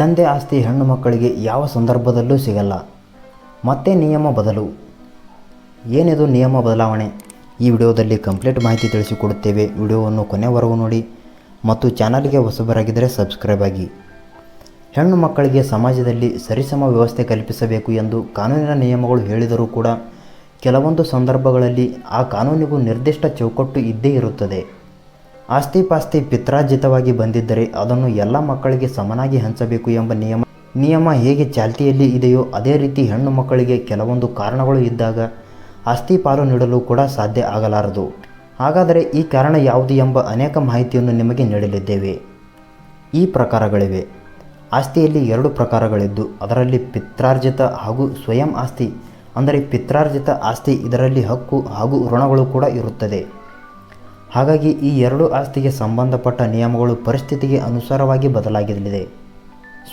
ತಂದೆ ಆಸ್ತಿ ಹೆಣ್ಣು ಮಕ್ಕಳಿಗೆ ಯಾವ ಸಂದರ್ಭದಲ್ಲೂ ಸಿಗಲ್ಲ. ಮತ್ತೆ ನಿಯಮ ಬದಲು. ಏನಿದು ನಿಯಮ ಬದಲಾವಣೆ? ಈ ವಿಡಿಯೋದಲ್ಲಿ ಕಂಪ್ಲೀಟ್ ಮಾಹಿತಿ ತಿಳಿಸಿಕೊಡುತ್ತೇವೆ. ವಿಡಿಯೋವನ್ನು ಕೊನೆವರೆಗೂ ನೋಡಿ ಮತ್ತು ಚಾನಲ್ಗೆ ಹೊಸಬರಾಗಿದ್ದರೆ ಸಬ್ಸ್ಕ್ರೈಬ್ ಆಗಿ. ಹೆಣ್ಣು ಮಕ್ಕಳಿಗೆ ಸಮಾಜದಲ್ಲಿ ಸರಿಸಮ ವ್ಯವಸ್ಥೆ ಕಲ್ಪಿಸಬೇಕು ಎಂದು ಕಾನೂನಿನ ನಿಯಮಗಳು ಹೇಳಿದರೂ ಕೂಡ ಕೆಲವೊಂದು ಸಂದರ್ಭಗಳಲ್ಲಿ ಆ ಕಾನೂನಿಗೂ ನಿರ್ದಿಷ್ಟ ಚೌಕಟ್ಟು ಇದ್ದೇ ಇರುತ್ತದೆ. ಆಸ್ತಿ ಪಾಸ್ತಿ ಪಿತ್ರಾರ್ಜಿತವಾಗಿ ಬಂದಿದ್ದರೆ ಅದನ್ನು ಎಲ್ಲ ಮಕ್ಕಳಿಗೆ ಸಮನಾಗಿ ಹಂಚಬೇಕು ಎಂಬ ನಿಯಮ ನಿಯಮ ಹೇಗೆ ಚಾಲ್ತಿಯಲ್ಲಿ ಇದೆಯೋ ಅದೇ ರೀತಿ ಹೆಣ್ಣು ಮಕ್ಕಳಿಗೆ ಕೆಲವೊಂದು ಕಾರಣಗಳು ಇದ್ದಾಗ ಆಸ್ತಿ ಪಾಲು ನೀಡಲು ಕೂಡ ಸಾಧ್ಯ ಆಗಲಾರದು. ಹಾಗಾದರೆ ಈ ಕಾರಣ ಯಾವುದು ಎಂಬ ಅನೇಕ ಮಾಹಿತಿಯನ್ನು ನಿಮಗೆ ನೀಡಲಿದ್ದೇವೆ. ಈ ಪ್ರಕಾರಗಳಿವೆ. ಆಸ್ತಿಯಲ್ಲಿ ಎರಡು ಪ್ರಕಾರಗಳಿದ್ದು, ಅದರಲ್ಲಿ ಪಿತ್ರಾರ್ಜಿತ ಹಾಗೂ ಸ್ವಯಂ ಆಸ್ತಿ. ಅಂದರೆ ಪಿತ್ರಾರ್ಜಿತ ಆಸ್ತಿ ಇದರಲ್ಲಿ ಹಕ್ಕು ಹಾಗೂ ಋಣಗಳು ಕೂಡ ಇರುತ್ತದೆ. ಹಾಗಾಗಿ ಈ ಎರಡು ಆಸ್ತಿಗೆ ಸಂಬಂಧಪಟ್ಟ ನಿಯಮಗಳು ಪರಿಸ್ಥಿತಿಗೆ ಅನುಸಾರವಾಗಿ ಬದಲಾಗಿರಲಿದೆ.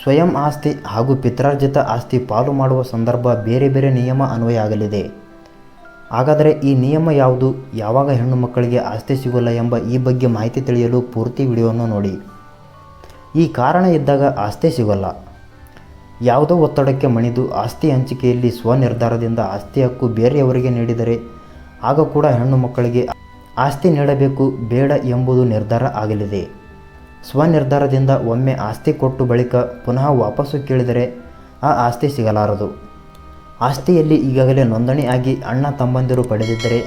ಸ್ವಯಂ ಆಸ್ತಿ ಹಾಗೂ ಪಿತ್ರಾರ್ಜಿತ ಆಸ್ತಿ ಪಾಲು ಮಾಡುವ ಸಂದರ್ಭ ಬೇರೆ ಬೇರೆ ನಿಯಮ ಅನ್ವಯ ಆಗಲಿದೆ. ಹಾಗಾದರೆ ಈ ನಿಯಮ ಯಾವುದು? ಯಾವಾಗ ಹೆಣ್ಣು ಮಕ್ಕಳಿಗೆ ಆಸ್ತಿ ಸಿಗೋಲ್ಲ ಎಂಬ ಈ ಬಗ್ಗೆ ಮಾಹಿತಿ ತಿಳಿಯಲು ಪೂರ್ತಿ ವಿಡಿಯೋವನ್ನು ನೋಡಿ. ಈ ಕಾರಣ ಇದ್ದಾಗ ಆಸ್ತಿ ಸಿಗೋಲ್ಲ. ಯಾವುದೋ ಒತ್ತಡಕ್ಕೆ ಮಣಿದು ಆಸ್ತಿ ಹಂಚಿಕೆಯಲ್ಲಿ ಸ್ವನಿರ್ಧಾರದಿಂದ ಆಸ್ತಿ ಹಕ್ಕು ಬೇರೆಯವರಿಗೆ ನೀಡಿದರೆ ಆಗ ಕೂಡ ಹೆಣ್ಣು ಮಕ್ಕಳಿಗೆ ಆಸ್ತಿ ನೀಡಬೇಕು ಬೇಡ ಎಂಬುದು ನಿರ್ಧಾರ ಆಗಲಿದೆ. ಸ್ವನಿರ್ಧಾರದಿಂದ ಒಮ್ಮೆ ಆಸ್ತಿ ಕೊಟ್ಟು ಬಳಿಕ ಪುನಃ ವಾಪಸ್ಸು ಕೇಳಿದರೆ ಆ ಆಸ್ತಿ ಸಿಗಲಾರದು. ಆಸ್ತಿಯಲ್ಲಿ ಈಗಾಗಲೇ ನೋಂದಣಿ ಆಗಿ ಅಣ್ಣ ತಮ್ಮಂದಿರು ಪಡೆದಿದ್ದರೆ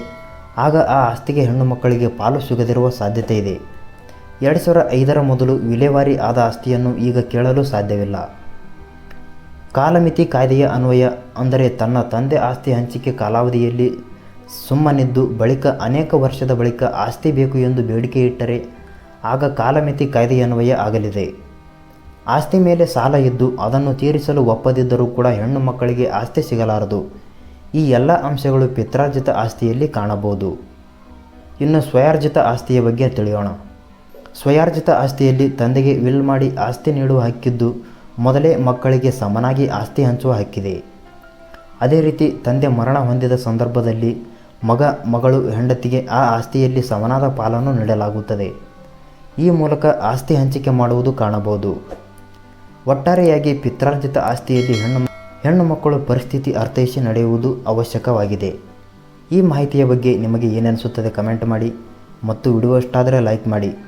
ಆಗ ಆ ಆಸ್ತಿಗೆ ಹೆಣ್ಣು ಮಕ್ಕಳಿಗೆ ಪಾಲು ಸಿಗದಿರುವ ಸಾಧ್ಯತೆ ಇದೆ. ಎರಡು ಸಾವಿರ ಐದರ ಮೊದಲು ವಿಲೇವಾರಿ ಆದ ಆಸ್ತಿಯನ್ನು ಈಗ ಕೇಳಲು ಸಾಧ್ಯವಿಲ್ಲ. ಕಾಲಮಿತಿ ಕಾಯ್ದೆಯ ಅನ್ವಯ ಅಂದರೆ ತನ್ನ ತಂದೆ ಆಸ್ತಿ ಹಂಚಿಕೆ ಕಾಲಾವಧಿಯಲ್ಲಿ ಸುಮ್ಮನಿದ್ದು ಬಳಿಕ ಅನೇಕ ವರ್ಷದ ಬಳಿಕ ಆಸ್ತಿ ಬೇಕು ಎಂದು ಬೇಡಿಕೆ ಇಟ್ಟರೆ ಆಗ ಕಾಲಮಿತಿ ಕಾಯ್ದೆಯನ್ವಯ ಆಗಲಿದೆ. ಆಸ್ತಿ ಮೇಲೆ ಸಾಲ ಇದ್ದು ಅದನ್ನು ತೀರಿಸಲು ಒಪ್ಪದಿದ್ದರೂ ಕೂಡ ಹೆಣ್ಣು ಮಕ್ಕಳಿಗೆ ಆಸ್ತಿ ಸಿಗಲಾರದು. ಈ ಎಲ್ಲ ಅಂಶಗಳು ಪಿತ್ರಾರ್ಜಿತ ಆಸ್ತಿಯಲ್ಲಿ ಕಾಣಬಹುದು. ಇನ್ನು ಸ್ವಯಾರ್ಜಿತ ಆಸ್ತಿಯ ಬಗ್ಗೆ ತಿಳಿಯೋಣ. ಸ್ವಯಾರ್ಜಿತ ಆಸ್ತಿಯಲ್ಲಿ ತಂದೆಗೆ ವಿಲ್ ಮಾಡಿ ಆಸ್ತಿ ನೀಡುವ ಹಕ್ಕಿದ್ದು ಮೊದಲೇ ಮಕ್ಕಳಿಗೆ ಸಮನಾಗಿ ಆಸ್ತಿ ಹಂಚುವ ಹಕ್ಕಿದೆ. ಅದೇ ರೀತಿ ತಂದೆ ಮರಣ ಹೊಂದಿದ ಸಂದರ್ಭದಲ್ಲಿ ಮಗ, ಮಗಳು, ಹೆಂಡತಿಗೆ ಆ ಆಸ್ತಿಯಲ್ಲಿ ಸಮನಾದ ಪಾಲನ್ನು ನೀಡಲಾಗುತ್ತದೆ. ಈ ಮೂಲಕ ಆಸ್ತಿ ಹಂಚಿಕೆ ಮಾಡುವುದು ಕಾಣಬಹುದು. ಒಟ್ಟಾರೆಯಾಗಿ ಪಿತ್ರಾರ್ಜಿತ ಆಸ್ತಿಯಲ್ಲಿ ಹೆಣ್ಣು ಹೆಣ್ಣು ಮಕ್ಕಳು ಪರಿಸ್ಥಿತಿ ಅರ್ಥೈಸಿ ನಡೆಯುವುದು ಅವಶ್ಯಕವಾಗಿದೆ. ಈ ಮಾಹಿತಿಯ ಬಗ್ಗೆ ನಿಮಗೆ ಏನನಿಸುತ್ತದೆ ಕಮೆಂಟ್ ಮಾಡಿ ಮತ್ತು ವಿಡಿಯೋ ಇಷ್ಟಾದರೆ ಲೈಕ್ ಮಾಡಿ.